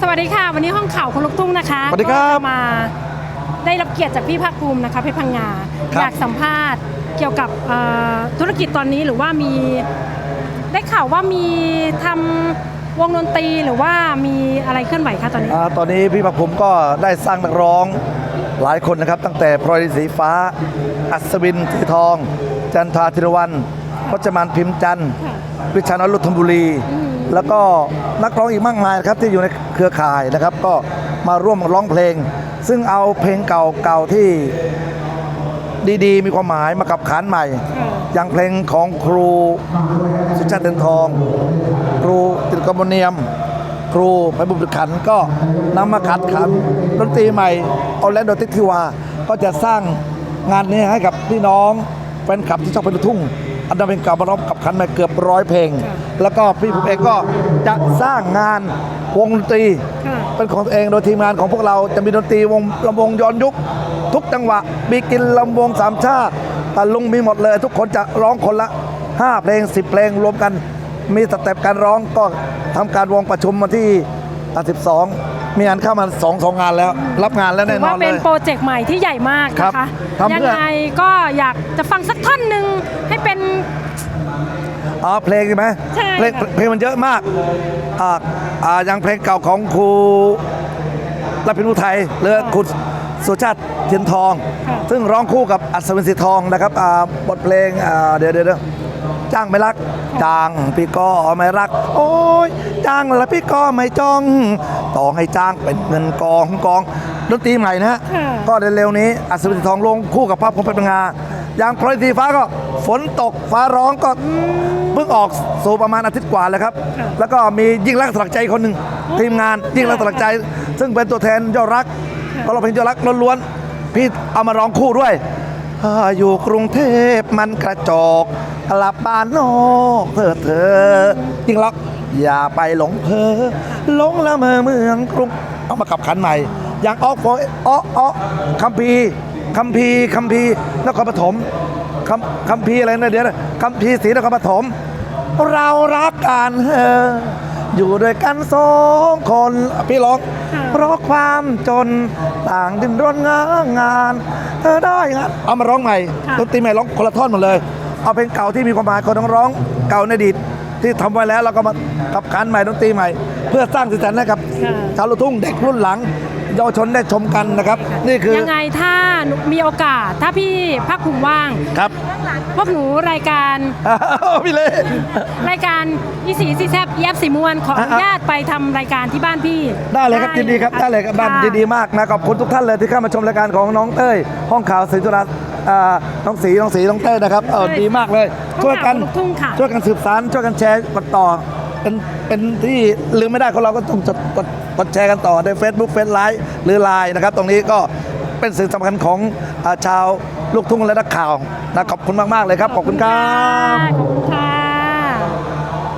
สวัสดีค่ะ วันนี้ห้องข่าวคนลุกทุ่งนะคะสวัสดีครับก็มาได้รับเกียรติจากพี่ภาคภูมินะคะเพชรพังงาครับอยากสัมภาษณ์เกี่ยวกับเอ่อธุรกิจตอนนี้หรือว่ามีได้ข่าวว่ามีทำวงดนตรีหรือว่ามีอะไรเคลื่อนไหวคะตอนนี้อ่าตอนนี้พี่ประผมก็ได้สร้างนักร้องหลายคนนะครับ ตั้งแต่พลอยสีฟ้า อัศวินสีทอง จันทราธิรวัน พจมานพิมพ์จันทร์ค่ะวิชานุรุธธนบุรี แล้วก็นักร้องอีกมากมายนะครับที่อยู่ในเครือข่ายนะครับ ก็มาร่วมร้องเพลง ซึ่งเอาเพลงเก่าๆที่ดีๆ มีความหมายมากับขานใหม่ อย่างเพลงของครูสุชาติเตือนทอง ครูติดกมเนียม ครูไปบุญขันธ์ก็นำมาขัดขันดนตรีใหม่เอาและโดติทิวา ก็จะสร้างงานนี้ให้กับพี่น้องแฟนคลับที่ชอบเพลงลูกทุ่ง อันดับเป็นเก่ามาร้องกับขันมาเกือบร้อยเพลงค่ะแล้วก็พี่ผมเองก็จะสร้างงานวงดนตรีค่ะเป็นของตัวเองโดยทีมงานของพวกเราจะมีดนตรีวงลำวงย้อนยุค ทุกจังหวะมีกินลำวงสามชาติตะลุงมีหมดเลย ทุกคนจะร้องคนละ 5 เพลง 10 เพลงรวมกัน มีสเต็ปการร้องก็ทำการวงประชุมมาที่ 12 มีงานเข้ามาสองสองงานแล้ว รับงานแล้วถืแน่อนอว่านเลเป็นยโปรเจกต์ใหม่ที่ใหญ่มากครับนะคะทำเพื่อยังไงก็อยากจะฟังสักท่อนหนึ่งให้เป็น อ๋อเพลงใช่ไหมใช่เพลงค่ะ เพลงมันเยอะมากอ่าอ่าอย่างเพลงเก่าของครูรับพินุไทยหรือคุณสุชาติเทียนทองค่ะซึ่งร้องคู่กับอัศวินสีทองนะครับอ่าบทเพลงอ่าเดี๋ยวเดี๋ยวเดี๋ยวจ้างไม่รักจ้างพี่ก็ไม่รัก โอ้ยจ้างแล้วพี่ก็ไม่จ้องต่อให้จ้างเป็นเงินกองกองดนตรีใหม่นะฮะค่ะ ก็เร็วๆนี้อัศวินสีทองลงคู่กับภาพของเป็นงา อย่างพลอยสีฟ้าก็ฝนตกฟ้าร้องก็เพิ่งออกสู่ประมาณอาทิตย์กว่าแล้วครับค่ะแล้วก็มียิ่งรักสลักใจคนหนึ่งทีมงานยิ่งรักสลักใจ ซึ่งเป็นตัวแทนยอดรักก็เราเพลงยอดรักล้วนๆพี่เอามาร้องคู่ด้วยอ่าอยู่กรุงเทพมันกระจอกกลับบ้านนอกเธอเธอยิ่งรักอย่าไปหลงเพอหลงละเมอเมืองกรุงเอามาขับขันใหม่อย่างออกฟอยอ้ออ้อคัมภีร์ คัมภีร์คัมภีร์นครปฐมคัมคัมภีร์อะไรนะเดี๋ยวนะคัมภีร์ศรีนครปฐมเรารักกันเฮออยู่ด้วยกันสองคนพี่ร้องค่ะเพราะความจนต่างดิ้นรนงางาน เธอได้งานเอามาร้องใหม่ค่ะดนตรีใหม่ร้องคนละท่อนหมดเลย เอาเพลงเก่าที่มีความหมายคนต้องร้องเก่าในอดีตที่ทำไว้แล้วเราก็มากับการใหม่ดนตรีใหม่ เพื่อสร้างสีสันให้กับค่ะชาวลูกทุ่งเด็กรุ่นหลัง เยาวชนได้ชมกันนะครับ นี่คือ ยังไงถ้ามีโอกาสถ้าพี่ภาคภูมิว่าง ครับพวกหนูรายการพี่เล่ รายการอีสีสีแซบแยบสีมวนขออนุอะญาตไปทำรายการที่บ้านพี่ได้เลยครับยินดีครับได้เลยครับบ้านค่ะยินดีมากนะขอบคุณทุกท่านเลยที่เข้ามาชมรายการของน้องเต้ย ห้องข่าวศรีจุฬาอ่าน้องสีน้องสีน้องเต้ยนะครับเออดีมากเลย ช่วยกัน ห้องข่าวลูกทุ่งค่ะ ช่วยกันสืบสารช่วยกันแชร์กันต่อ เป็นเป็นที่ลืมไม่ได้ของเราก็ต้องจดกดกดแชร์กันต่อใน Facebook เฟซไลน์หรือไลน์นะครับ ตรงนี้ก็เป็นสิ่งสำคัญของอาชาวลูกทุ่งและนักข่าวนะขอบคุณมาก ๆ เลยครับ ขอบคุณครับ ขอบคุณค่ะ